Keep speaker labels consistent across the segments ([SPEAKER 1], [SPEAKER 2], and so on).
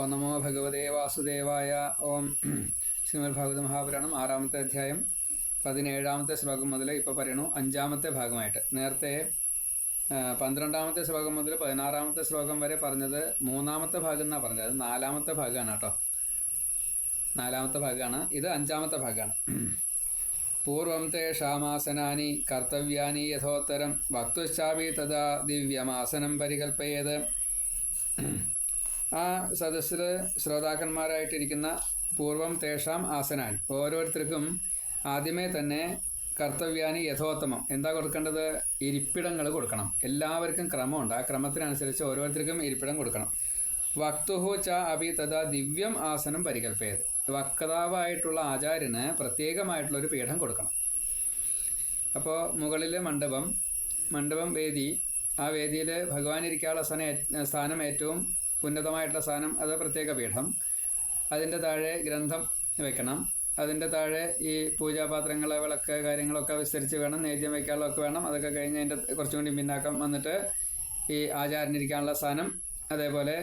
[SPEAKER 1] ഓം നമോ ഭഗവതേ വാസുദേവായ ഓം ശ്രീമദ് ഭാഗവത മഹാപുരാണം ആറാമത്തെ അധ്യായം പതിനേഴാമത്തെ ശ്ലോകം മുതൽ ഇപ്പോൾ പറയണു അഞ്ചാമത്തെ ഭാഗമായിട്ട്. നേരത്തെ പന്ത്രണ്ടാമത്തെ ശ്ലോകം മുതൽ പതിനാറാമത്തെ ശ്ലോകം വരെ പറഞ്ഞത് മൂന്നാമത്തെ ഭാഗം എന്നാണ് പറഞ്ഞത്. അത് നാലാമത്തെ ഭാഗമാണ് കേട്ടോ. നാലാമത്തെ ഭാഗമാണ്. ഇത് അഞ്ചാമത്തെ ഭാഗമാണ്. പൂർവം തേഷാമാസനാനി കർത്തവ്യാനി യഥോത്തരം. വക്തുശ്ചാപി തഥാ ദിവ്യമാസനം പരികൽപ്പയത്. ആ സദസ്സിൽ ശ്രോതാക്കന്മാരായിട്ടിരിക്കുന്ന പൂർവം തേഷാം ആസനാൻ. ഓരോരുത്തർക്കും ആദ്യമേ തന്നെ കർത്തവ്യാനി യഥോത്തമം. എന്താ കൊടുക്കേണ്ടത്? ഇരിപ്പിടങ്ങൾ കൊടുക്കണം. എല്ലാവർക്കും ക്രമമുണ്ട്. ആ ക്രമത്തിനനുസരിച്ച് ഓരോരുത്തർക്കും ഇരിപ്പിടം കൊടുക്കണം. വക്തുഹു ച അഭി തഥാ ദിവ്യം ആസനം പരികൽപ്പയത്. വക്താവായിട്ടുള്ള ആചാര്യന് പ്രത്യേകമായിട്ടുള്ള ഒരു പീഠം കൊടുക്കണം. അപ്പോൾ മുകളിലെ മണ്ഡപം. മണ്ഡപം വേദി. ആ വേദിയിൽ ഭഗവാൻ ഇരിക്കാനുള്ള സ്ഥാനം സ്ഥാനം ഏറ്റവും ഉന്നതമായിട്ടുള്ള സാധനം അത് പ്രത്യേക പീഠം. അതിന്റെ താഴെ ഗ്രന്ഥം വെക്കണം. അതിന്റെ താഴെ ഈ പൂജാപാത്രങ്ങൾ വിളക്ക് കാര്യങ്ങളൊക്കെ വിസ്തരിച്ച് വേണം നേദ്യം വയ്ക്കാനുള്ളതൊക്കെ വേണം. അതൊക്കെ കഴിഞ്ഞ് അതിന്റെ കുറച്ചും കൂടി പിന്നാക്കം വന്നിട്ട് ഈ ആചാരനിരിക്കാനുള്ള സ്ഥാനം അതേപോലെ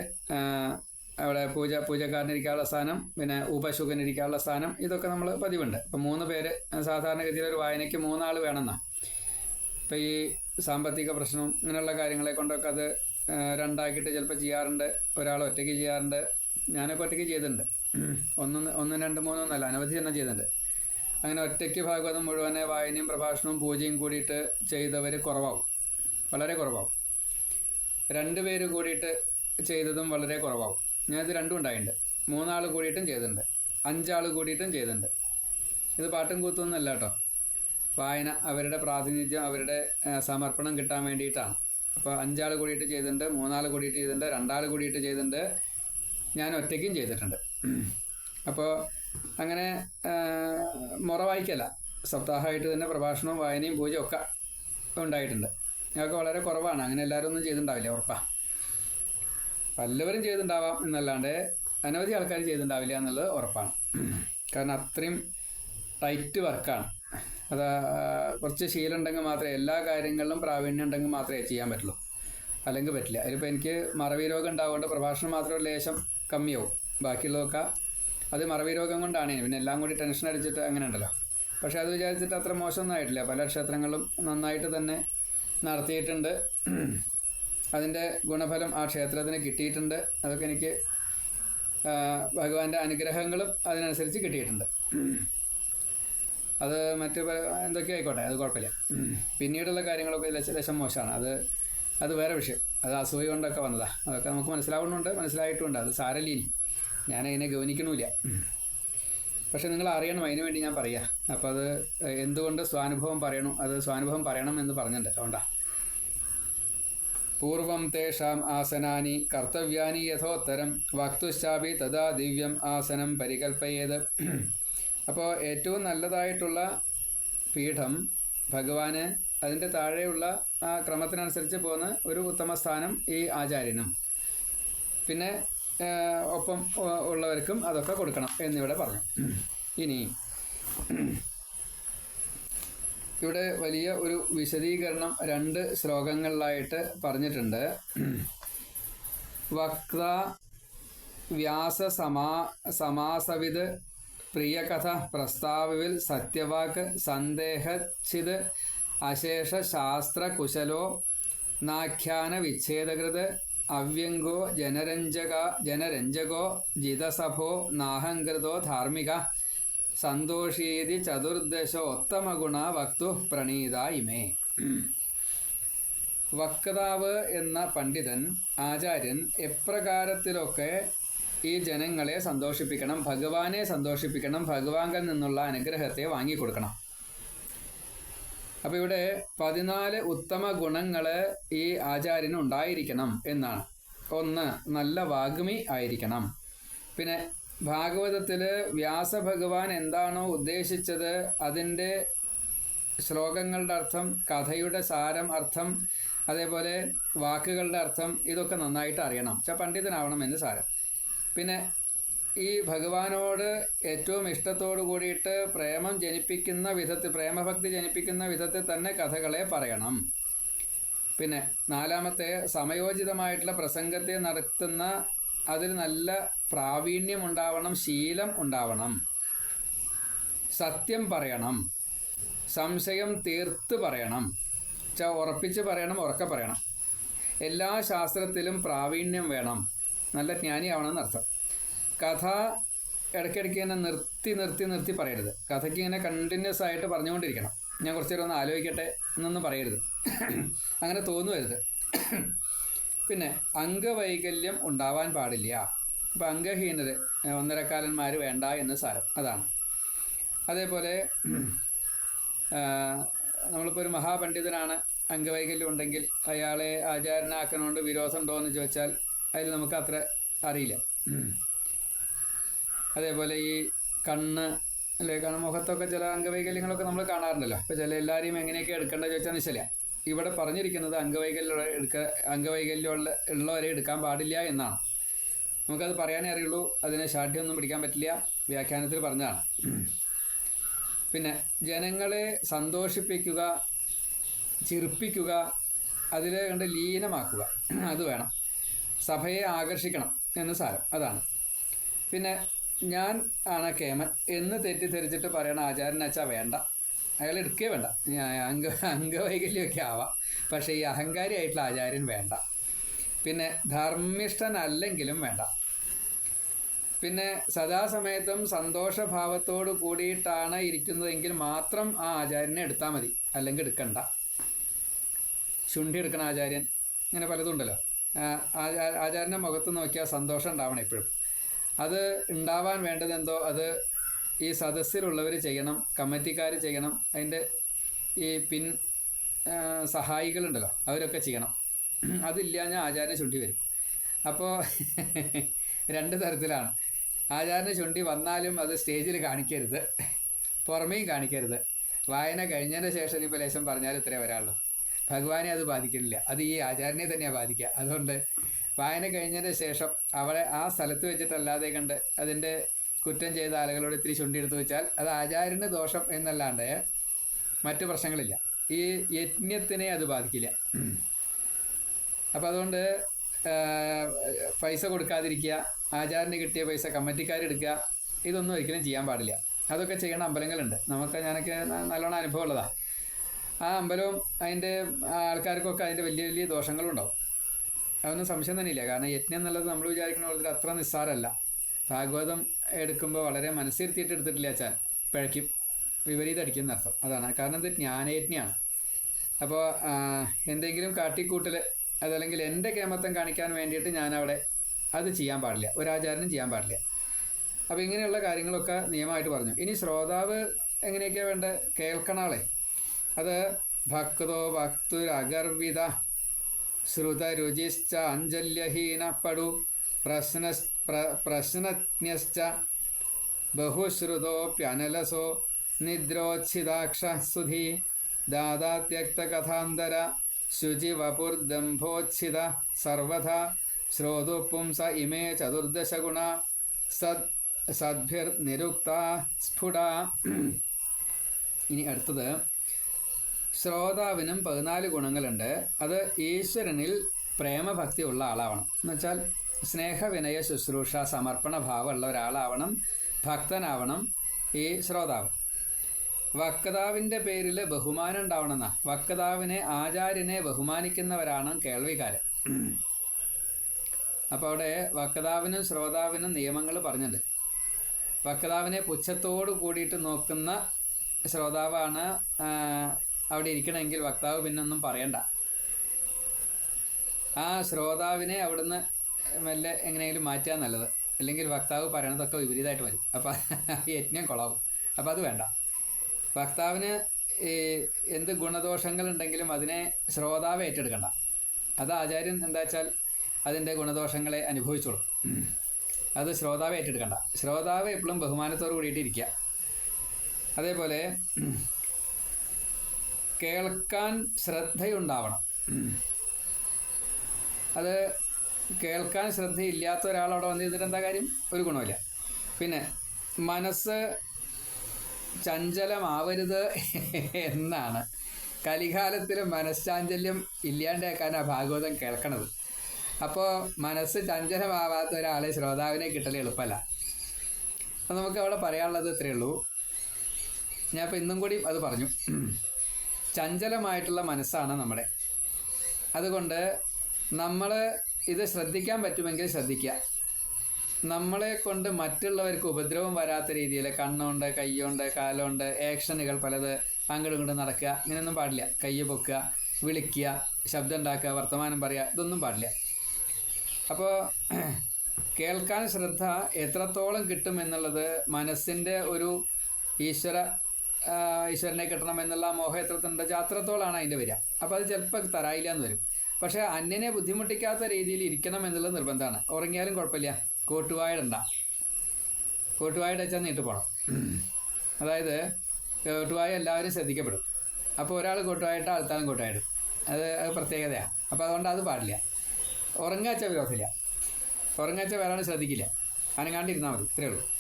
[SPEAKER 1] അവിടെ പൂജ പൂജക്കാരനിരിക്കാനുള്ള സ്ഥാനം പിന്നെ ഉപശുഖനിരിക്കാനുള്ള സ്ഥാനം ഇതൊക്കെ നമ്മൾ പതിവുണ്ട്. ഇപ്പം മൂന്ന് പേര് സാധാരണഗതിയിൽ ഒരു വായനയ്ക്ക് മൂന്നാൾ വേണമെന്നാണ് ഇപ്പം ഈ സാമ്പത്തിക പ്രശ്നം ഇങ്ങനെയുള്ള കാര്യങ്ങളെ കൊണ്ടൊക്കെ അത് രണ്ടാക്കിയിട്ട് ചിലപ്പോൾ ചെയ്യാറുണ്ട്. ഒരാൾ ഒറ്റയ്ക്ക് ചെയ്യാറുണ്ട്. ഞാനൊക്കെ ഒറ്റയ്ക്ക് ചെയ്തിട്ടുണ്ട്. ഒന്നും ഒന്നും രണ്ട് മൂന്നൊന്നല്ല അനവധി എണ്ണം ചെയ്തിട്ടുണ്ട്. അങ്ങനെ ഒറ്റയ്ക്ക് ഭാഗവതം മുഴുവനെ വായനയും പ്രഭാഷണവും പൂജയും കൂടിയിട്ട് ചെയ്തവർ കുറവാകും വളരെ കുറവാകും രണ്ട് പേര് കൂടിയിട്ട് ചെയ്തതും വളരെ കുറവാകും ഞാനിത് രണ്ടും ഉണ്ടായിട്ടുണ്ട്. മൂന്നാൾ കൂടിയിട്ടും ചെയ്തിട്ടുണ്ട്. അഞ്ചാൾ കൂടിയിട്ടും ചെയ്തിട്ടുണ്ട്. ഇത് പാട്ടും കൂത്തൊന്നുമല്ല കേട്ടോ. വായന അവരുടെ പ്രാതിനിധ്യം അവരുടെ സമർപ്പണം കിട്ടാൻ വേണ്ടിയിട്ടാണ്. അപ്പോൾ അഞ്ചാൾ കൂടിയിട്ട് ചെയ്തിട്ടുണ്ട് മൂന്നാൾ കൂടിയിട്ട് ചെയ്തിട്ടുണ്ട് രണ്ടാൾ കൂടിയിട്ട് ചെയ്തിട്ടുണ്ട് ഞാൻ ഒറ്റയ്ക്കും ചെയ്തിട്ടുണ്ട്. അപ്പോൾ അങ്ങനെ മുറ വായിക്കല്ല സപ്താഹമായിട്ട് തന്നെ പ്രഭാഷണവും വായനയും പൂജയും ഒക്കെ ഉണ്ടായിട്ടുണ്ട്. ഞങ്ങൾക്ക് വളരെ കുറവാണ്. അങ്ങനെ എല്ലാവരും ഒന്നും ചെയ്തിട്ടുണ്ടാവില്ല ഉറപ്പാണ് പലവരും ചെയ്തിട്ടുണ്ടാവാം എന്നല്ലാണ്ട് അനവധി ആൾക്കാർ ചെയ്തിട്ടുണ്ടാവില്ല എന്നുള്ളത് ഉറപ്പാണ്. കാരണം അത്രയും ടൈറ്റ് വർക്കാണ്. അത് കുറച്ച് ശീലം ഉണ്ടെങ്കിൽ മാത്രമേ എല്ലാ കാര്യങ്ങളിലും പ്രാവീണ്യം ഉണ്ടെങ്കിൽ മാത്രമേ ചെയ്യാൻ പറ്റുള്ളൂ. അല്ലെങ്കിൽ പറ്റില്ല. അതിലിപ്പോൾ എനിക്ക് മറവി രോഗം ഉണ്ടാവുകൊണ്ട് പ്രഭാഷണം മാത്രം ഒരു ലേശം കമ്മിയാവും. ബാക്കിയുള്ളതൊക്കെ അത് മറവി രോഗം കൊണ്ടാണ്. പിന്നെ എല്ലാം കൂടി ടെൻഷൻ അടിച്ചിട്ട് അങ്ങനെ ഉണ്ടല്ലോ. പക്ഷേ അത് വിചാരിച്ചിട്ട് അത്ര മോശമൊന്നും ആയിട്ടില്ല. പല ക്ഷേത്രങ്ങളും നന്നായിട്ട് തന്നെ നടത്തിയിട്ടുണ്ട്. അതിന്റെ ഗുണഫലം ആ ക്ഷേത്രത്തിന് കിട്ടിയിട്ടുണ്ട്. അതൊക്കെ എനിക്ക് ഭഗവാന്റെ അനുഗ്രഹങ്ങളും അതിനനുസരിച്ച് കിട്ടിയിട്ടുണ്ട്. അത് മറ്റ് എന്തൊക്കെ ആയിക്കോട്ടെ അത് കുഴപ്പമില്ല. പിന്നീടുള്ള കാര്യങ്ങളൊക്കെ ലശ ലശം മോശമാണ്. അത് അത് വേറെ വിഷയം. അത് അസൂയ കൊണ്ടൊക്കെ വന്നതാ. അതൊക്കെ നമുക്ക് മനസ്സിലാവുന്നുണ്ട് മനസ്സിലായിട്ടുമുണ്ട്. അത് സാരല്ലീനി ഞാൻ അതിനെ ഗവനിക്കണമില്ല പക്ഷെ നിങ്ങൾ അറിയണം അതിനു വേണ്ടി ഞാൻ പറയാം. അപ്പോൾ അത് എന്തുകൊണ്ട് സ്വാനുഭവം പറയണം? അത് സ്വാനുഭവം പറയണം എന്ന് പറഞ്ഞിട്ടുണ്ട്. അതുകൊണ്ടാ. പൂർവം തേഷാം ആസനാനി കർത്തവ്യാനി യഥോത്തരം. വക്തുശ്ചാപി തഥാ ദിവ്യം ആസനം പരികൽപ്പയേത്. അപ്പോൾ ഏറ്റവും നല്ലതായിട്ടുള്ള പീഠം ഭഗവാന് അതിന്റെ താഴെയുള്ള ആ ക്രമത്തിനനുസരിച്ച് പോകുന്ന ഒരു ഉത്തമ സ്ഥാനം ഈ ആചാര്യനും. പിന്നെ ഒപ്പം ഉള്ളവർക്കും അതൊക്കെ കൊടുക്കണം എന്നിവിടെ പറഞ്ഞു. ഇനി ഇവിടെ വലിയ ഒരു വിശദീകരണം രണ്ട് ശ്ലോകങ്ങളിലായിട്ട് പറഞ്ഞിട്ടുണ്ട്. വക്ത വ്യാസ സമാ സമാസവിത് പ്രിയകഥ പ്രസ്താവിൽ സത്യവാക്ക് സന്ദേഹിത് അശേഷ ശാസ്ത്ര കുശലോ നാഖ്യാന വിച്ഛേദകൃത് അവ്യംഗോ ജനരഞ്ജക ജനരഞ്ജകോ ജിതസഭോ നാഹങ്കൃതോ ധാർമ്മിക സന്തോഷീതി ചതുർദശോത്തമഗുണ വക്തു പ്രണീത ഇമേ. വക്താവ് എന്ന പണ്ഡിതൻ ആചാര്യൻ എപ്രകാരത്തിലൊക്കെ ഈ ജനങ്ങളെ സന്തോഷിപ്പിക്കണം ഭഗവാനെ സന്തോഷിപ്പിക്കണം ഭഗവാങ്കൽ നിന്നുള്ള അനുഗ്രഹത്തെ വാങ്ങിക്കൊടുക്കണം. അപ്പോൾ ഇവിടെ പതിനാല് ഉത്തമ ഗുണങ്ങൾ ഈ ആചാര്യന് ഉണ്ടായിരിക്കണം എന്നാണ്. ഒന്ന് നല്ല വാഗ്മി ആയിരിക്കണം. പിന്നെ ഭാഗവതത്തിൽ വ്യാസഭഗവാൻ എന്താണോ ഉദ്ദേശിച്ചത് അതിന്റെ ശ്ലോകങ്ങളുടെ അർത്ഥം കഥയുടെ സാരം അർത്ഥം അതേപോലെ വാക്കുകളുടെ അർത്ഥം ഇതൊക്കെ നന്നായിട്ട് അറിയണം. പണ്ഡിതനാവണം എന്ന് സാരം. പിന്നെ ഈ ഭഗവാനോട് ഏറ്റവും ഇഷ്ടത്തോടു കൂടിയിട്ട് പ്രേമം ജനിപ്പിക്കുന്ന വിധത്തിൽ പ്രേമഭക്തി ജനിപ്പിക്കുന്ന വിധത്തിൽ തന്നെ കഥകളെ പറയണം. പിന്നെ നാലാമത്തെ സമയോചിതമായിട്ടുള്ള പ്രസംഗത്തെ നടത്തുന്ന അതിൽ നല്ല പ്രാവീണ്യം ഉണ്ടാവണം ശീലം ഉണ്ടാവണം. സത്യം പറയണം സംശയം തീർത്ത് പറയണം ഉറപ്പിച്ച് പറയണം ഉറക്കെ പറയണം. എല്ലാ ശാസ്ത്രത്തിലും പ്രാവീണ്യം വേണം. നല്ല ജ്ഞാനിയാവണം എന്നർത്ഥം കഥ ഇടയ്ക്കിടയ്ക്ക് ഇങ്ങനെ നിർത്തി നിർത്തി നിർത്തി പറയരുത്. കഥയ്ക്ക് ഇങ്ങനെ കണ്ടിന്യൂസ് ആയിട്ട് പറഞ്ഞുകൊണ്ടിരിക്കണം. ഞാൻ കുറച്ച് നേരം ഒന്ന് ആലോചിക്കട്ടെ എന്നൊന്നും പറയരുത്. അങ്ങനെ തോന്നുവരുത്. പിന്നെ അംഗവൈകല്യം ഉണ്ടാവാൻ പാടില്ല. അപ്പം അംഗഹീനർ ഒന്നരക്കാലന്മാർ വേണ്ട എന്ന് സാരം. അതാണ്. അതേപോലെ നമ്മളിപ്പോൾ ഒരു മഹാപണ്ഡിതനാണ്. അംഗവൈകല്യം ഉണ്ടെങ്കിൽ അയാളെ ആചാരനാക്കണോണ്ട് വിരോധം ഉണ്ടോ എന്ന് ചോദിച്ചാൽ അതിൽ നമുക്ക് അത്ര അറിയില്ല. അതേപോലെ ഈ കണ്ണ് അല്ലേ കാരണം മുഖത്തൊക്കെ ചില അംഗവൈകല്യങ്ങളൊക്കെ നമ്മൾ കാണാറുണ്ടല്ലോ. അപ്പോൾ ചില എല്ലാവരെയും എങ്ങനെയൊക്കെ എടുക്കേണ്ടത് ചോദിച്ചാൽ നിശ്ചല ഇവിടെ പറഞ്ഞിരിക്കുന്നത് അംഗവൈകല്യം എടുക്ക അംഗവൈകല്യമുള്ള ഉള്ളവരെ എടുക്കാൻ പാടില്ല എന്നാണ്. നമുക്കത് പറയാനേ അറിയുള്ളൂ. അതിനെ ശാഠ്യമൊന്നും പിടിക്കാൻ പറ്റില്ല. വ്യാഖ്യാനത്തിൽ പറഞ്ഞതാണ്. പിന്നെ ജനങ്ങളെ സന്തോഷിപ്പിക്കുക ചിരിപ്പിക്കുക അതിലെ കണ്ട് ലീനമാക്കുക. അത് വേണം. സഭയെ ആകർഷിക്കണം എന്ന് സാരം. അതാണ്. പിന്നെ ഞാൻ ആണ് കേമൻ എന്ന് തെറ്റിദ്ധരിച്ചിട്ട് പറയണ ആചാരനച്ചാ വേണ്ട. അയാൾ എടുക്കേ വേണ്ട. അംഗ അംഗവൈകല്യമൊക്കെ ആവാം. പക്ഷേ ഈ അഹങ്കാരിയായിട്ടുള്ള ആചാര്യൻ വേണ്ട. പിന്നെ ധർമ്മിഷ്ഠനല്ലെങ്കിലും വേണ്ട. പിന്നെ സദാസമയത്തും സന്തോഷഭാവത്തോട് കൂടിയിട്ടാണ് ഇരിക്കുന്നതെങ്കിൽ മാത്രം ആ ആചാര്യനെ എടുത്താൽ മതി. അല്ലെങ്കിൽ എടുക്കണ്ട. ശുണ്ഠി എടുക്കണ ആചാര്യൻ. ഇങ്ങനെ പലതും ഉണ്ടല്ലോ. ആ, ആചാ- ആചാര്യന്റെ മുഖത്ത് നോക്കിയാൽ സന്തോഷം ഉണ്ടാവണം എപ്പോഴും അത് ഉണ്ടാവാൻ വേണ്ടത് എന്തോ? അത് ഈ സദസ്സിലുള്ളവർ ചെയ്യണം കമ്മിറ്റിക്കാർ ചെയ്യണം അതിന്റെ ഈ പിൻ സഹായികളുണ്ടല്ലോ അവരൊക്കെ ചെയ്യണം. അതില്ല ഞാൻ ആചാരനെ ചുണ്ടി വരും. അപ്പോൾ രണ്ട് തരത്തിലാണ്. ആചാരനെ ചുണ്ടി വന്നാലും അത് സ്റ്റേജിൽ കാണിക്കരുത്. പുറമേയും കാണിക്കരുത്. വായന കഴിഞ്ഞതിന് ശേഷം ഇപ്പോൾ ലേശം പറഞ്ഞാൽ ഇത്രേ വരാനുള്ളൂ ഭഗവാനെ അത് ബാധിക്കുന്നില്ല അത് ഈ ആചാര്യനെ തന്നെയാണ് ബാധിക്കുക. അതുകൊണ്ട് വായന കഴിഞ്ഞതിന് ശേഷം അവളെ ആ സ്ഥലത്ത് വെച്ചിട്ടല്ലാതെ കണ്ട് അതിന്റെ കുറ്റം ചെയ്ത ആളുകളോട് ഇത്തിരി ചുണ്ടിയെടുത്ത് വെച്ചാൽ അത് ആചാര്യന് ദോഷം എന്നല്ലാണ്ട് മറ്റു പ്രശ്നങ്ങളില്ല. ഈ യജ്ഞത്തിനെ അത് ബാധിക്കില്ല. അപ്പം അതുകൊണ്ട് പൈസ കൊടുക്കാതിരിക്കുക ആചാരന് കിട്ടിയ പൈസ കമ്മിറ്റിക്കാരെടുക്കുക ഇതൊന്നും ഒരിക്കലും ചെയ്യാൻ പാടില്ല. അതൊക്കെ ചെയ്യണ അമ്പലങ്ങളുണ്ട്. നമുക്ക് ഞാനൊക്കെ നല്ലോണം അനുഭവം ഉള്ളതാണ് ആ അമ്പലവും അതിന്റെ ആൾക്കാർക്കൊക്കെ അതിന്റെ വലിയ വലിയ ദോഷങ്ങളുണ്ടാവും. അതൊന്നും സംശയം തന്നെയില്ല. കാരണം യജ്ഞം എന്നുള്ളത് നമ്മൾ വിചാരിക്കുന്ന പോലെ അത്ര നിസ്സാരമല്ല. ഭാഗവതം എടുക്കുമ്പോൾ വളരെ മനസ്സിരുത്തിയിട്ട് എടുത്തിട്ടില്ല വെച്ചാൽ പിഴയ്ക്കും. വിപരീതം അടിക്കുന്ന അർത്ഥം. അതാണ്. കാരണം ഇത് ജ്ഞാനയജ്ഞയാണ് അപ്പോൾ എന്തെങ്കിലും കാട്ടിക്കൂട്ടൽ അതല്ലെങ്കിൽ എന്റെ കേമത്തം കാണിക്കാൻ വേണ്ടിയിട്ട് ഞാനവിടെ അത് ചെയ്യാൻ പാടില്ല. ഒരാചാരനും ചെയ്യാൻ പാടില്ല. അപ്പോൾ ഇങ്ങനെയുള്ള കാര്യങ്ങളൊക്കെ നിയമമായിട്ട് പറഞ്ഞു. ഇനി ശ്രോതാവ് എങ്ങനെയൊക്കെയാണ് വേണ്ടത്? കേൾക്കണ ആളെ. അത് ഭക്തോ ഭക്തുരഗർവിത. ശ്രുതരുചിശ്ച അഞ്ജല്യഹീനപ്പെടു. പടു പ്രശ്ന പ്ര- പ്രശ്നജ്ഞശ്ച. ബഹുശ്രുതോപ്യനലസോ നിദ്രോച്ഛിതാക്ഷ സുധി ദാദാത്യക്തകഥാന്തര ശുചിവപുർദംഭോച്ഛിത. സർവഥ ശ്രോതുപുംസ ഇമേ ചതുർദശഗുണ. സദ് സദ്ഭിർനിരുക്ത സ്ഫുട. ഇനി അടുത്തത് ശ്രോതാവിനും പതിനാല് ഗുണങ്ങളുണ്ട്. അത് ഈശ്വരനിൽ പ്രേമഭക്തി ഉള്ള ആളാവണം. എന്നുവെച്ചാൽ സ്നേഹവിനയ ശുശ്രൂഷ സമർപ്പണ ഭാവമുള്ള ഒരാളാവണം ഭക്തനാവണം ഈ ശ്രോതാവ്. വക്താവിന്റെ പേരിൽ ബഹുമാനം ഉണ്ടാവണം എന്നാ വക്താവിനെ ആചാര്യനെ ബഹുമാനിക്കുന്നവരാണ് കേൾവിക്കാരൻ അപ്പോൾ അവിടെ വക്താവിനും ശ്രോതാവിനും നിയമങ്ങൾ പറഞ്ഞിട്ടുണ്ട്. വക്താവിനെ പുച്ഛത്തോട് കൂടിയിട്ട് നോക്കുന്ന ശ്രോതാവാണ് അവിടെ ഇരിക്കണമെങ്കിൽ വക്താവ് പിന്നെ ഒന്നും പറയണ്ട. ആ ശ്രോതാവിനെ അവിടുന്ന് മെല്ലെ എങ്ങനെയെങ്കിലും മാറ്റുക നല്ലത്. അല്ലെങ്കിൽ വക്താവ് പറയണതൊക്കെ വിപരീതമായിട്ട് വരും. അപ്പം യജ്ഞം കൊളാവും. അപ്പം അത് വേണ്ട. വക്താവിന് എന്ത് ഗുണദോഷങ്ങളുണ്ടെങ്കിലും അതിനെ ശ്രോതാവ് ഏറ്റെടുക്കണ്ട. അത് ആചാര്യൻ എന്താ വെച്ചാൽ അതിന്റെ ഗുണദോഷങ്ങളെ അനുഭവിച്ചോളും. അത് ശ്രോതാവ് ഏറ്റെടുക്കണ്ട. ശ്രോതാവ് എപ്പോഴും ബഹുമാനത്തോട് കൂടിയിട്ട് ഇരിക്കുക അതേപോലെ കേൾക്കാൻ ശ്രദ്ധയുണ്ടാവണം. അത് കേൾക്കാൻ ശ്രദ്ധയില്ലാത്ത ഒരാൾ അവിടെ വന്നിരുന്നിട്ട് എന്താ കാര്യം? ഒരു ഗുണമില്ല പിന്നെ മനസ്സ് ചഞ്ചലമാവരുത് എന്നാണ്. കലികാലത്തിൽ ഇല്ലാണ്ടേക്കാൻ ഇല്ലാണ്ടാക്കാനാണ് ഭാഗവതം കേൾക്കണത്. അപ്പോൾ മനസ്സ് ചഞ്ചലമാവാത്ത ഒരാളെ ശ്രോതാവിനെ കിട്ടൽ എളുപ്പമല്ല. അപ്പം നമുക്ക് അവിടെ പറയാനുള്ളത് ഇത്രയേ ഉള്ളൂ. ഞാൻ ഇന്നും കൂടി അത് പറഞ്ഞു. ചഞ്ചലമായിട്ടുള്ള മനസ്സാണ് നമ്മുടെ. അതുകൊണ്ട് നമ്മൾ ഇത് ശ്രദ്ധിക്കാൻ പറ്റുമെങ്കിൽ ശ്രദ്ധിക്കുക. നമ്മളെ കൊണ്ട് മറ്റുള്ളവർക്ക് ഉപദ്രവം വരാത്ത രീതിയിൽ കണ്ണുണ്ട് കൈയുണ്ട് കാലുണ്ട് ആക്ഷനുകൾ പലത് അങ്ങോട്ടും ഇങ്ങോട്ടും നടക്കുക. ഇങ്ങനെയൊന്നും പാടില്ല. കയ്യ് പൊക്കുക വിളിക്കുക ശബ്ദം ഉണ്ടാക്കുക വർത്തമാനം പറയുക ഇതൊന്നും പാടില്ല. അപ്പോൾ കേൾക്കാൻ ശ്രദ്ധ എത്രത്തോളം കിട്ടും എന്നുള്ളത് മനസ്സിന്റെ ഒരു ഈശ്വര ഈശ്വരനെ കിട്ടണം എന്നുള്ള മോഹം എത്രത്തുണ്ട് അത്രത്തോളമാണ് അതിന്റെ വരിക. അപ്പോൾ അത് ചിലപ്പോൾ തരായില്ല എന്ന് വരും. പക്ഷേ അന്യനെ ബുദ്ധിമുട്ടിക്കാത്ത രീതിയിൽ ഇരിക്കണം എന്നുള്ള നിർബന്ധമാണ്. ഉറങ്ങിയാലും കുഴപ്പമില്ല. കോട്ടുവായിടണ്ട. കോട്ടുവായുടെ വെച്ചാൽ നീട്ടു പോകണം അതായത് കോട്ടുവായ എല്ലാവരും ശ്രദ്ധിക്കപ്പെടും. അപ്പോൾ ഒരാൾ കോട്ടുവായിട്ട് അടുത്താലും കോട്ടുവായിടും. അത് അത് പ്രത്യേകതയാണ് അപ്പോൾ അതുകൊണ്ട് അത് പാടില്ല. ഉറങ്ങാച്ച വിരോധമില്ല. ഉറങ്ങാച്ച വേറെ ശ്രദ്ധിക്കില്ല. അനങ്ങാണ്ടിരുന്നാൽ മതി. ഇത്രയേ ഉള്ളൂ.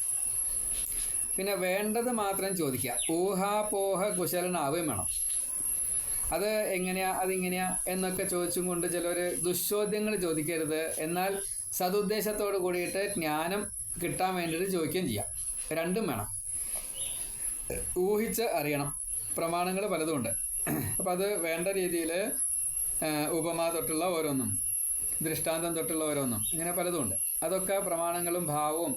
[SPEAKER 1] പിന്നെ വേണ്ടത് മാത്രം ചോദിക്കുക. ഊഹാപോഹ കുശലനാവുകയും വേണം. അത് എങ്ങനെയാ അതിങ്ങനെയാ എന്നൊക്കെ ചോദിച്ചും കൊണ്ട് ചിലർ ദുശ്ചോദ്യങ്ങൾ ചോദിക്കരുത്. എന്നാൽ സതുദ്ദേശത്തോട് കൂടിയിട്ട് ജ്ഞാനം കിട്ടാൻ വേണ്ടിയിട്ട് ചോദിക്കുകയും ചെയ്യാം. രണ്ടും വേണം. ഊഹിച്ച് അറിയണം. പ്രമാണങ്ങൾ പലതുമുണ്ട്. അപ്പം അത് വേണ്ട രീതിയിൽ ഉപമ തൊട്ടുള്ള ഓരോന്നും ദൃഷ്ടാന്തം തൊട്ടുള്ള ഓരോന്നും ഇങ്ങനെ പലതുമുണ്ട്. അതൊക്കെ പ്രമാണങ്ങളും ഭാവവും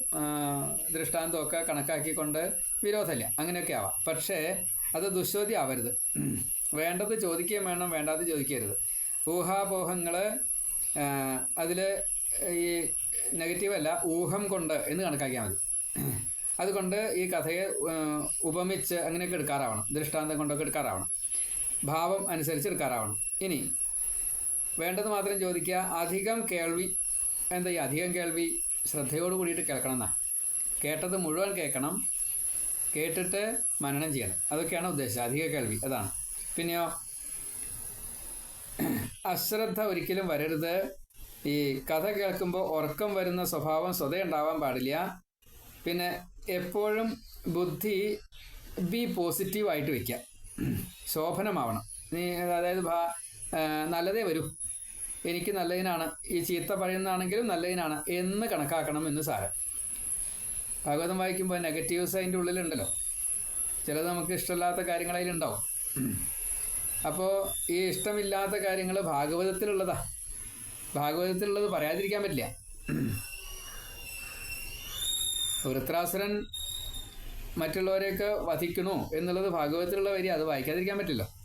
[SPEAKER 1] ദൃഷ്ടാന്തവും ഒക്കെ കണക്കാക്കിക്കൊണ്ട് വിരോധമില്ല. അങ്ങനെയൊക്കെ ആവാം. പക്ഷേ അത് ദുശ്ചോദ്യം ആവരുത് വേണ്ടത് ചോദിക്കുകയും വേണം വേണ്ടാത് ചോദിക്കരുത്. ഊഹാപോഹങ്ങൾ അതിൽ ഈ നെഗറ്റീവ് അല്ല ഊഹം കൊണ്ട് എന്ന് കണക്കാക്കിയാൽ മതി. അതുകൊണ്ട് ഈ കഥയെ ഉപമിച്ച് അങ്ങനെയൊക്കെ എടുക്കാറാവണം. ദൃഷ്ടാന്തം കൊണ്ടൊക്കെ എടുക്കാറാവണം. ഭാവം അനുസരിച്ച് എടുക്കാറാവണം. ഇനി വേണ്ടത് മാത്രം ചോദിക്കുക അധികം കേൾവി എന്താ ഈ അധികം കേൾവി? ശ്രദ്ധയോട് കൂടിയിട്ട് കേൾക്കണം എന്നാ കേട്ടത് മുഴുവൻ കേൾക്കണം. കേട്ടിട്ട് മനനം ചെയ്യണം. അതൊക്കെയാണ് ഉദ്ദേശം. അധിക കേൾവി. അതാണ്. പിന്നെയോ? അശ്രദ്ധ ഒരിക്കലും വരരുത്. ഈ കഥ കേൾക്കുമ്പോൾ ഉറക്കം വരുന്ന സ്വഭാവം സ്വതേ ഉണ്ടാവാൻ പാടില്ല. പിന്നെ എപ്പോഴും ബുദ്ധി ബി പോസിറ്റീവായിട്ട് വയ്ക്കുക. ശോഭനമാവണം. നീ അതായത് ഭാ- നല്ലതേ വരൂ. എനിക്ക് നല്ലതിനാണ് ഈ ചീത്ത പറയുന്നതാണെങ്കിലും നല്ലതിനാണ് എന്ന് കണക്കാക്കണം എന്ന് സാരം. ഭാഗവതം വായിക്കുമ്പോൾ നെഗറ്റീവ്സ് അതിന്റെ ഉള്ളിലുണ്ടല്ലോ. ചിലത് നമുക്ക് ഇഷ്ടമില്ലാത്ത കാര്യങ്ങൾ അതിലുണ്ടാവും. അപ്പോൾ ഈ ഇഷ്ടമില്ലാത്ത കാര്യങ്ങൾ ഭാഗവതത്തിലുള്ളതാ. ഭാഗവതത്തിലുള്ളത് പറയാതിരിക്കാൻ പറ്റില്ല. വൃത്രാസുരൻ മറ്റുള്ളവരെയൊക്കെ വധിക്കണോ എന്നുള്ളത് ഭാഗവതത്തിലുള്ള വരി അത് വായിക്കാതിരിക്കാൻ പറ്റില്ല.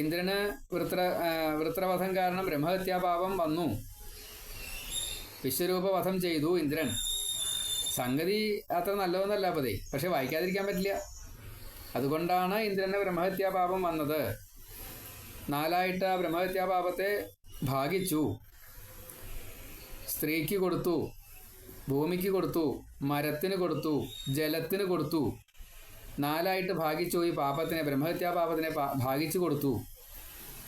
[SPEAKER 1] ഇന്ദ്രന് വൃത്ര വൃത്രവധം കാരണം ബ്രഹ്മഹത്യാപാപം വന്നു. വിശ്വരൂപവധം ചെയ്തു ഇന്ദ്രൻ. സംഗതി അത്ര നല്ലതെന്നല്ല പതേ പക്ഷെ വായിക്കാതിരിക്കാൻ പറ്റില്ല. അതുകൊണ്ടാണ് ഇന്ദ്രന് ബ്രഹ്മഹത്യാപാപം വന്നത്. നാലായിട്ട് ആ ബ്രഹ്മഹത്യാപാപത്തെ ഭാഗിച്ചു. സ്ത്രീക്ക് കൊടുത്തു ഭൂമിക്ക് കൊടുത്തു മരത്തിന് കൊടുത്തു ജലത്തിന് കൊടുത്തു. നാലായിട്ട് ഭാഗിച്ചു ഈ പാപത്തിനെ ബ്രഹ്മഹത്യാ പാപത്തിനെ ഭാഗിച്ചു കൊടുത്തു.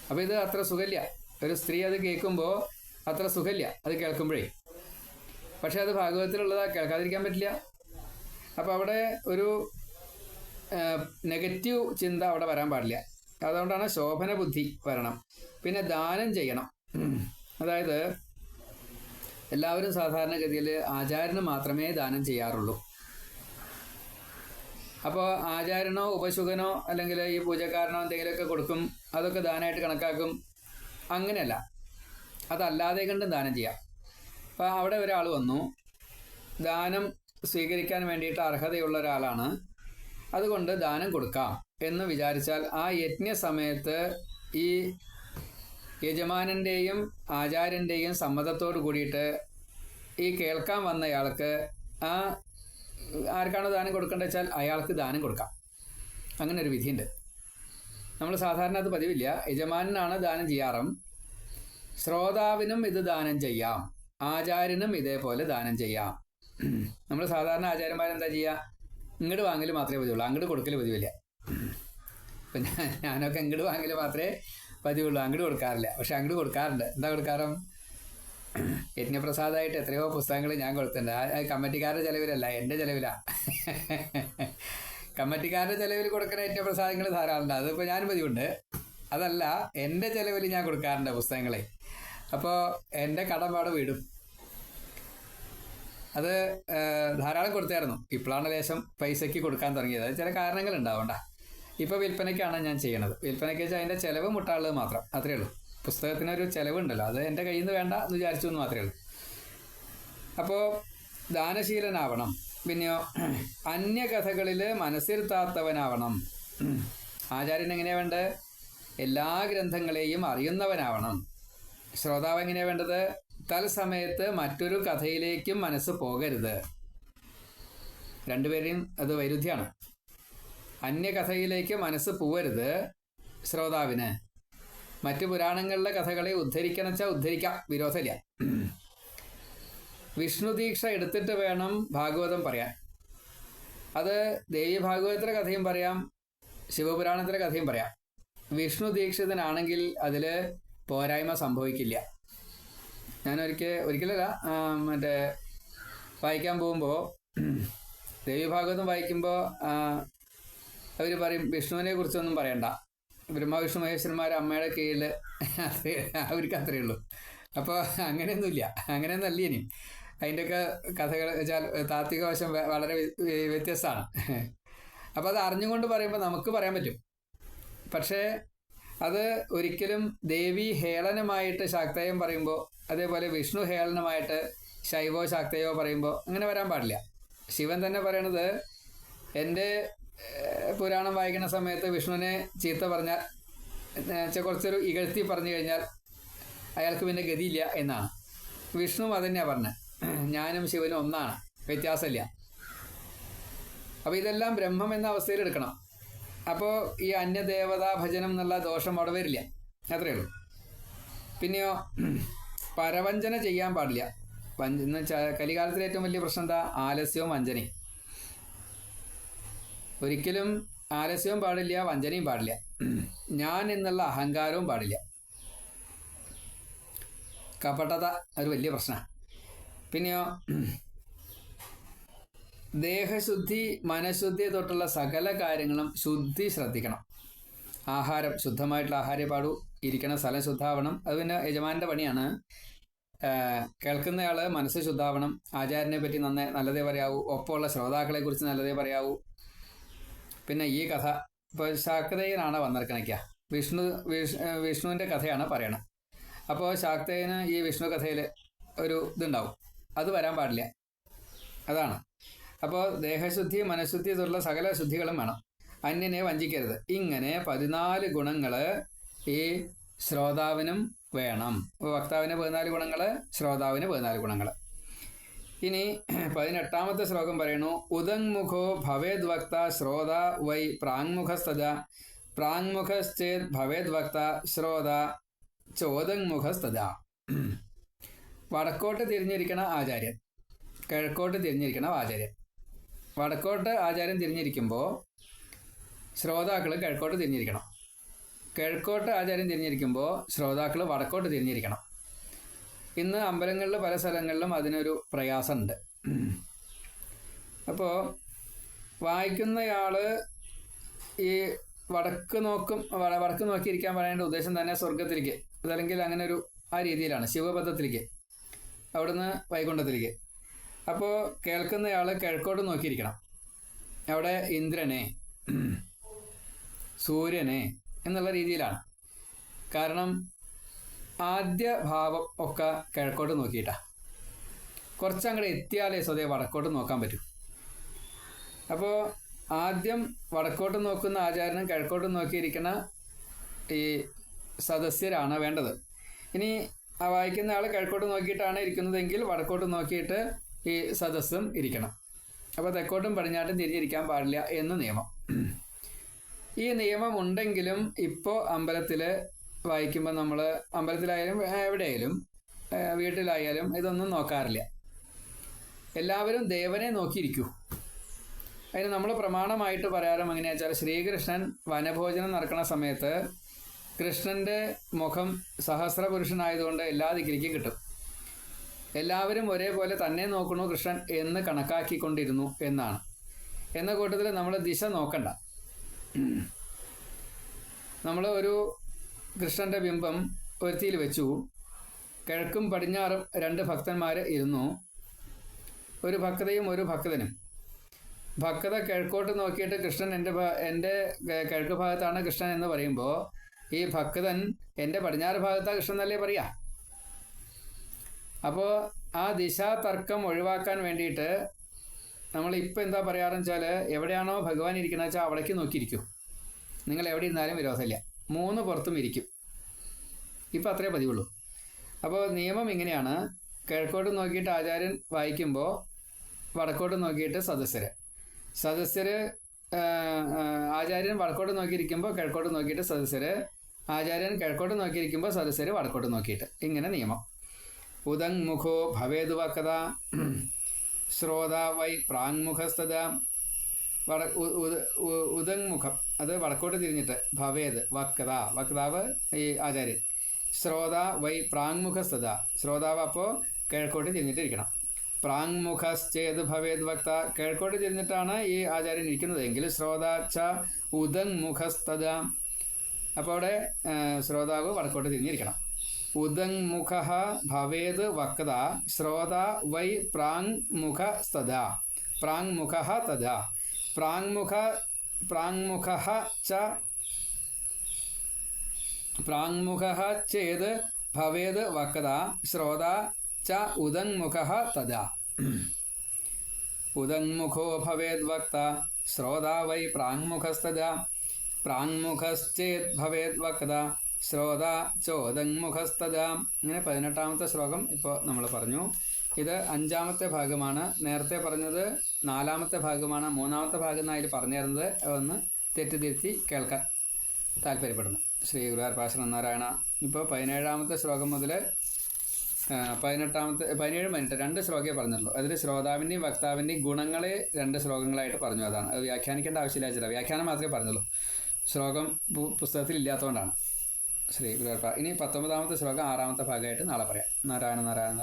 [SPEAKER 1] അപ്പോൾ ഇത് അത്ര സുഖല്ല ഒരു സ്ത്രീ അത് കേൾക്കുമ്പോൾ അത്ര സുഖല്ല അത് കേൾക്കുമ്പോഴേ. പക്ഷെ അത് ഭാഗവതത്തിലുള്ളതാ കേൾക്കാതിരിക്കാൻ പറ്റില്ല. അപ്പോൾ അവിടെ ഒരു നെഗറ്റീവ് ചിന്ത അവിടെ വരാൻ പാടില്ല. അതുകൊണ്ടാണ് ശോഭന ബുദ്ധി വരണം. പിന്നെ ദാനം ചെയ്യണം. അതായത് എല്ലാവരും സാധാരണഗതിയിൽ ആചാര്യന് മാത്രമേ ദാനം ചെയ്യാറുള്ളൂ. അപ്പോൾ ആചാരനോ ഉപശുഖനോ അല്ലെങ്കിൽ ഈ പൂജക്കാരനോ എന്തെങ്കിലുമൊക്കെ കൊടുക്കും അതൊക്കെ ദാനമായിട്ട് കണക്കാക്കും. അങ്ങനെയല്ല. അതല്ലാതെ കണ്ടും ദാനം ചെയ്യാം. അപ്പോൾ അവിടെ ഒരാൾ വന്നു. ദാനം സ്വീകരിക്കാൻ വേണ്ടിയിട്ട് അർഹതയുള്ള ഒരാളാണ്. അതുകൊണ്ട് ദാനം കൊടുക്കാം എന്ന് വിചാരിച്ചാൽ ആ യജ്ഞ സമയത്ത് ഈ യജമാനന്റെയും ആചാര്യന്റെയും സമ്മതത്തോട് കൂടിയിട്ട് ഈ കേൾക്കാൻ വന്നയാൾക്ക് ആ ആർക്കാണ് ദാനം കൊടുക്കേണ്ടത് വെച്ചാൽ അയാൾക്ക് ദാനം കൊടുക്കാം. അങ്ങനെ ഒരു വിധിയുണ്ട്. നമ്മൾ സാധാരണ അത് പതിവില്ല. യജമാനാണ് ദാനം ചെയ്യാറും. ശ്രോതാവിനും ഇത് ദാനം ചെയ്യാം. ആചാര്യനും ഇതേപോലെ ദാനം ചെയ്യാം. നമ്മൾ സാധാരണ ആചാര്യന്മാരെന്താ ചെയ്യുക? ഇങ്ങോട്ട് വാങ്ങൽ മാത്രമേ പതിവുള്ളൂ. അങ്ങോട്ട് കൊടുക്കൽ പതിവില്ല. ഇപ്പം ഞാനൊക്കെ ഇങ്ങോട്ട് വാങ്ങൽ മാത്രമേ പതിവുള്ളൂ. അങ്ങോട്ട് കൊടുക്കാറില്ല. പക്ഷെ അങ്ങോട്ട് കൊടുക്കാറുണ്ട്. എന്താ കൊടുക്കാറും? യജ്ഞപ്രസാദമായിട്ട് എത്രയോ പുസ്തകങ്ങൾ ഞാൻ കൊടുത്തിട്ടുണ്ട്. ആ കമ്മിറ്റിക്കാരുടെ ചിലവിലല്ല എന്റെ ചിലവിലാ. കമ്മിറ്റിക്കാരുടെ ചിലവിൽ കൊടുക്കുന്ന യജ്ഞപ്രസാദങ്ങൾ ധാരാളമുണ്ട്. അതിപ്പോൾ ഞാൻ പതിവുണ്ട്. അതല്ല എന്റെ ചിലവിൽ ഞാൻ കൊടുക്കാറുണ്ട് പുസ്തകങ്ങളെ. അപ്പോൾ എന്റെ കടമ്പാട് വീടും. അത് ധാരാളം കൊടുത്തായിരുന്നു. ഇപ്പോഴാണ് ലേശം പൈസയ്ക്ക് കൊടുക്കാൻ തുടങ്ങിയത്. അത് ചില കാരണങ്ങൾ ഉണ്ടാവണ്ട. ഇപ്പോൾ വിൽപ്പനയ്ക്കാണ് ഞാൻ ചെയ്യണത്. വിൽപ്പനയ്ക്ക് വെച്ചാൽ അതിന്റെ ചിലവ് മുട്ടാനുള്ളത് മാത്രം. അത്രേ ഉള്ളൂ. പുസ്തകത്തിനൊരു ചിലവുണ്ടല്ലോ. അത് എന്റെ കയ്യിൽ നിന്ന് വേണ്ട എന്ന് വിചാരിച്ചു എന്ന് മാത്രമേ ഉള്ളൂ. അപ്പോൾ ദാനശീലനാവണം. പിന്നെയോ അന്യകഥകളിൽ മനസ്സിരുത്താത്തവനാവണം. ആചാര്യൻ എങ്ങനെയാണ് വേണ്ടത്? എല്ലാ ഗ്രന്ഥങ്ങളെയും അറിയുന്നവനാവണം. ശ്രോതാവ് എങ്ങനെയാണ് വേണ്ടത്? തൽസമയത്ത് മറ്റൊരു കഥയിലേക്കും മനസ്സ് പോകരുത്. രണ്ടുപേരെയും അത് വൈരുദ്ധ്യമാണ് അന്യകഥയിലേക്ക് മനസ്സ് പോവരുത് ശ്രോതാവിന്. മറ്റു പുരാണങ്ങളിലെ കഥകളെ ഉദ്ധരിക്കണം വെച്ചാൽ ഉദ്ധരിക്കാം. വിരോധമില്ല. വിഷ്ണു ദീക്ഷ എടുത്തിട്ട് വേണം ഭാഗവതം പറയാൻ. അത് ദേവി ഭാഗവതത്തിലെ കഥയും പറയാം ശിവപുരാണത്തിലെ കഥയും പറയാം. വിഷ്ണു ദീക്ഷിതനാണെങ്കിൽ അതിൽ പോരായ്മ സംഭവിക്കില്ല. ഞാൻ ഒരിക്കൽ ഒരിക്കലല്ല മറ്റേ വായിക്കാൻ പോകുമ്പോൾ ദേവി ഭാഗവതം വായിക്കുമ്പോൾ അവർ പറയും വിഷ്ണുവിനെ കുറിച്ചൊന്നും പറയണ്ട. ബ്രഹ്മവിഷ്ണു മഹേശ്വരന്മാർ അമ്മയുടെ കീഴിൽ അവർക്ക് അത്രയേ ഉള്ളൂ. അപ്പോൾ അങ്ങനെയൊന്നുമില്ല അങ്ങനെയൊന്നും അല്ല ഇനി. അതിന്റെയൊക്കെ കഥകൾ വെച്ചാൽ താത്വിക വശം വളരെ വ്യത്യസ്തമാണ്. അപ്പോൾ അത് അറിഞ്ഞുകൊണ്ട് പറയുമ്പോൾ നമുക്ക് പറയാൻ പറ്റും. പക്ഷേ അത് ഒരിക്കലും ദേവി ഹേളനമായിട്ട് ശാക്തയം പറയുമ്പോൾ അതേപോലെ വിഷ്ണു ഹേളനമായിട്ട് ശൈവോ ശാക്തയോ പറയുമ്പോൾ അങ്ങനെ വരാൻ പാടില്ല. ശിവൻ തന്നെ പറയണത് എന്റെ പുരാണം വായിക്കുന്ന സമയത്ത് വിഷ്ണുവിനെ ചീത്ത പറഞ്ഞാൽ കുറച്ചൊരു ഇകഴ്ത്തി പറഞ്ഞു കഴിഞ്ഞാൽ അയാൾക്ക് പിന്നെ ഗതിയില്ല എന്നാണ്. വിഷ്ണു അതന്നെയാണ് പറഞ്ഞത് ഞാനും ശിവനും ഒന്നാണ്. വ്യത്യാസമില്ല. അപ്പോൾ ഇതെല്ലാം ബ്രഹ്മം എന്ന അവസ്ഥയിൽ എടുക്കണം. അപ്പോൾ ഈ അന്യദേവതാ ഭജനം എന്നുള്ള ദോഷം അവിടെ വരില്ല. അത്രയേ ഉള്ളൂ. പിന്നെയോ പരവഞ്ചന ചെയ്യാൻ പാടില്ല. വഞ്ച കലികാലത്തിലെ ഏറ്റവും വലിയ പ്രശ്നം എന്താ? ആലസ്യവും വഞ്ചനയും. ഒരിക്കലും ആലസ്യവും പാടില്ല വഞ്ചനയും പാടില്ല. ഞാൻ എന്നുള്ള അഹങ്കാരവും പാടില്ല. കപടത ഒരു വലിയ പ്രശ്നമാണ് പിന്നെയോ ദേഹശുദ്ധി മനഃശുദ്ധി തൊട്ടുള്ള സകല കാര്യങ്ങളും ശുദ്ധി ശ്രദ്ധിക്കണം. ആഹാരം ശുദ്ധമായിട്ടുള്ള ആഹാരം പാടൂ. ഇരിക്കണ സ്ഥലം ശുദ്ധാവണം. അത് പിന്നെ യജമാന്റെ പണിയാണ്. കേൾക്കുന്നയാൾ മനസ്സ് ശുദ്ധാവണം. ആചാര്യനെ പറ്റി നന്നേ നല്ലതേ പറയാവൂ. ഒപ്പമുള്ള ശ്രോതാക്കളെ കുറിച്ച് നല്ലതേ പറയാവൂ. പിന്നെ ഈ കഥ ഇപ്പോൾ ശാക്തേയനാണ് വന്നിരിക്കണയ്ക്ക വിഷ്ണു വിഷ്ണുവിന്റെ കഥയാണ് പറയണത് അപ്പോൾ ശാക്തേയന് ഈ വിഷ്ണു കഥയിൽ ഒരു ഇതുണ്ടാവും. അത് വരാൻ പാടില്ല. അതാണ്. അപ്പോൾ ദേഹശുദ്ധി മനഃശുദ്ധി തുടർന്ന സകല ശുദ്ധികളും വേണം. അന്യനെ വഞ്ചിക്കരുത്. ഇങ്ങനെ പതിനാല് ഗുണങ്ങൾ ഈ ശ്രോതാവിനും വേണം. വക്താവിന് പതിനാല് ഗുണങ്ങൾ ശ്രോതാവിന് പതിനാല് ഗുണങ്ങൾ ഇനി പതിനെട്ടാമത്തെ ശ്ലോകം പറയുന്നു. ഉദങ്മുഖോ ഭവേദ് വക്ത ശ്രോത വൈ പ്രാങ്മുഖസ്തജ പ്രാങ്മുഖശ്ചേത് ഭവേദ് വക്ത ശ്രോത ചോദങ്മുഖസ്തജ വടക്കോട്ട് തിരിഞ്ഞിരിക്കണ ആചാര്യൻ. കിഴക്കോട്ട് തിരിഞ്ഞിരിക്കണ ആചാര്യൻ. വടക്കോട്ട് ആചാര്യൻ തിരിഞ്ഞിരിക്കുമ്പോൾ ശ്രോതാക്കൾ കിഴക്കോട്ട് തിരിഞ്ഞിരിക്കണം. കിഴക്കോട്ട് ആചാര്യൻ തിരിഞ്ഞിരിക്കുമ്പോൾ ശ്രോതാക്കൾ വടക്കോട്ട് തിരിഞ്ഞിരിക്കണം. ഇന്ന് അമ്പലങ്ങളിൽ പല സ്ഥലങ്ങളിലും അതിനൊരു പ്രയാസമുണ്ട്. അപ്പോൾ വായിക്കുന്നയാൾ ഈ വടക്ക് നോക്കും വട- വടക്ക് നോക്കിയിരിക്കാൻ പറയേണ്ട ഉദ്ദേശം തന്നെ സ്വർഗത്തിലേക്ക് അതല്ലെങ്കിൽ അങ്ങനെ ഒരു ആ രീതിയിലാണ് ശിവപഥത്തിലേക്ക് അവിടുന്ന് വൈകുണ്ഠത്തിലേക്ക്. അപ്പോൾ കേൾക്കുന്നയാൾ കിഴക്കോട്ട് നോക്കിയിരിക്കണം. അവിടെ ഇന്ദ്രനെ സൂര്യനെ എന്നുള്ള രീതിയിലാണ്. കാരണം ആദ്യ ഭാവം ഒക്കെ കിഴക്കോട്ട് നോക്കിയിട്ടാ. കുറച്ചങ്ങോട്ട് എത്തിയാലേ സ്വതേ വടക്കോട്ട് നോക്കാൻ പറ്റും. അപ്പോൾ ആദ്യം വടക്കോട്ട് നോക്കുന്ന ആചാരനും കിഴക്കോട്ട് നോക്കിയിരിക്കുന്ന ഈ സദസ്യരാണ് വേണ്ടത്. ഇനി ആ വായിക്കുന്ന ആൾ കിഴക്കോട്ട് നോക്കിയിട്ടാണ് ഇരിക്കുന്നതെങ്കിൽ വടക്കോട്ട് നോക്കിയിട്ട് ഈ സദസ്സും ഇരിക്കണം. അപ്പോൾ തെക്കോട്ടും പടിഞ്ഞാട്ടും തിരിഞ്ഞിരിക്കാൻ പാടില്ല എന്ന് നിയമം. ഈ നിയമം ഉണ്ടെങ്കിലും ഇപ്പോൾ അമ്പലത്തിൽ വായിക്കുമ്പോൾ നമ്മൾ അമ്പലത്തിലായാലും എവിടെയായാലും വീട്ടിലായാലും ഇതൊന്നും നോക്കാറില്ല. എല്ലാവരും ദേവനെ നോക്കിയിരിക്കൂ. അതിന് നമ്മൾ പ്രമാണമായിട്ട് പറയാറും എങ്ങനെയാ വെച്ചാൽ ശ്രീകൃഷ്ണൻ വനഭോജനം നടക്കുന്ന സമയത്ത് കൃഷ്ണന്റെ മുഖം സഹസ്ര പുരുഷനായതുകൊണ്ട് എല്ലാ ദിക്കിലേക്കും കിട്ടും. എല്ലാവരും ഒരേപോലെ തന്നെ നോക്കണു കൃഷ്ണൻ എന്ന് കണക്കാക്കിക്കൊണ്ടിരുന്നു എന്നാണ്. എന്ന കൂട്ടത്തിൽ നമ്മൾ ദിശ നോക്കണ്ട. നമ്മൾ ഒരു കൃഷ്ണന്റെ ബിംബം ഒരുത്തിയിൽ വെച്ചു. കിഴക്കും പടിഞ്ഞാറും രണ്ട് ഭക്തന്മാർ ഇരുന്നു. ഒരു ഭക്തയും ഒരു ഭക്തനും. ഭക്തത കിഴക്കോട്ട് നോക്കിയിട്ട് കൃഷ്ണൻ എന്റെ എന്റെ കിഴക്ക് ഭാഗത്താണ് കൃഷ്ണൻ എന്ന് പറയുമ്പോൾ ഈ ഭക്തൻ എന്റെ പടിഞ്ഞാറ് ഭാഗത്താണ് കൃഷ്ണൻ എന്നല്ലേ പറയാ? അപ്പോൾ ആ ദിശാതർക്കം ഒഴിവാക്കാൻ വേണ്ടിയിട്ട് നമ്മൾ ഇപ്പം എന്താ പറയാറെന്ന് വെച്ചാൽ എവിടെയാണോ ഭഗവാൻ ഇരിക്കുന്നത് വെച്ചാൽ അവിടേക്ക് നോക്കിയിരിക്കും. നിങ്ങൾ എവിടെ ഇരുന്നാലും വിരോധമില്ല. മൂന്ന് പുറത്തും ഇരിക്കും. ഇപ്പം അത്രേ പതിവുള്ളൂ. അപ്പോൾ നിയമം ഇങ്ങനെയാണ്. കിഴക്കോട്ട് നോക്കിയിട്ട് ആചാര്യൻ വായിക്കുമ്പോൾ വടക്കോട്ട് നോക്കിയിട്ട് സദസ്യര്. സദസ്യര് ആചാര്യൻ വടക്കോട്ട് നോക്കിയിരിക്കുമ്പോൾ കിഴക്കോട്ട് നോക്കിയിട്ട് സദസ്യര്. ആചാര്യൻ കിഴക്കോട്ട് നോക്കിയിരിക്കുമ്പോൾ സദസ്യര് വടക്കോട്ട് നോക്കിയിട്ട്. ഇങ്ങനെ നിയമം. ഉദങ് മുഖോ വക്കത ശ്രോത വൈ പ്രാങ്മുഖസ്തത വട ഉദങ്മുഖം. അത് വടക്കോട്ട് തിരിഞ്ഞിട്ട്. ഭവേത് വക്ത വക്താവ് ഈ ആചാര്യൻ. ശ്രോത വൈ പ്രാങ്മുഖസ്ഥത ശ്രോതാവ് അപ്പോൾ കിഴക്കോട്ട് തിരിഞ്ഞിട്ടിരിക്കണം. പ്രാങ്മുഖശ്ചേത് ഭവേത് വക്ത. കിഴക്കോട്ട് തിരിഞ്ഞിട്ടാണ് ഈ ആചാര്യൻ ഇരിക്കുന്നത്. എങ്കിൽ ശ്രോതാച്ച ച ഉദങ് അപ്പോൾ അവിടെ ശ്രോതാവ് വടക്കോട്ട് തിരിഞ്ഞിരിക്കണം. ഉദങ്മുഖ ഭവേത് വക്ത. ശ്രോത വൈ പ്രാങ്മുഖസ്ഥത പ്രാങ്മുഖ തഥ പ്രാങ് മുഖ പ്രാങ് മുഖ ച പ്രാങ്മുഖ ചേത് ഭവേത് വക്ത ശ്രോത ച ഉദങ്മുഖ തഥാ ഉദങ്മുഖോ ഭവേത് വക്ത ശ്രോത വൈ പ്രാങ്മുഖസ്തദാ പ്രാങ്മുഖശ്ചേത് ഭവേത് വക്ത ശ്രോത ചോദങ്മുഖസ്തദാ ഇങ്ങനെ പതിനെട്ടാമത്തെ ശ്ലോകം ഇപ്പോൾ നമ്മൾ പറഞ്ഞു. ഇത് അഞ്ചാമത്തെ ഭാഗമാണ്. നേരത്തെ പറഞ്ഞത് നാലാമത്തെ ഭാഗമാണ്. മൂന്നാമത്തെ ഭാഗം അതിൽ പറഞ്ഞിരുന്നത്. ഒന്ന് തെറ്റിദ്ധരിച്ച് കേൾക്കാൻ താല്പര്യപ്പെടുന്നു. ശ്രീ ഗുരുവാർ പാശന നാരായണ. ഇപ്പോൾ പതിനേഴാമത്തെ ശ്ലോകം മുതൽ പതിനെട്ടാമത്തെ പതിനേഴ് മിനിറ്റ് രണ്ട് ശ്ലോകമേ പറഞ്ഞിട്ടുള്ളൂ. അതിൽ ശ്രോതാവിന്റെയും വക്താവിന്റെയും ഗുണങ്ങളെ രണ്ട് ശ്ലോകങ്ങളായിട്ട് പറഞ്ഞു. അതാണ്. അത് വ്യാഖ്യാനിക്കേണ്ട ആവശ്യമില്ല ചില വ്യാഖ്യാനം മാത്രമേ പറഞ്ഞുള്ളൂ. ശ്ലോകം പുസ്തകത്തിൽ ഇല്ലാത്തതുകൊണ്ടാണ്. ശ്രീ ഗുരുവാർപ്പ ഇനി പത്തൊമ്പതാമത്തെ ശ്ലോകം ആറാമത്തെ ഭാഗമായിട്ട് നാളെ പറയാം. നാരായണ നാരായണ നാരായണ.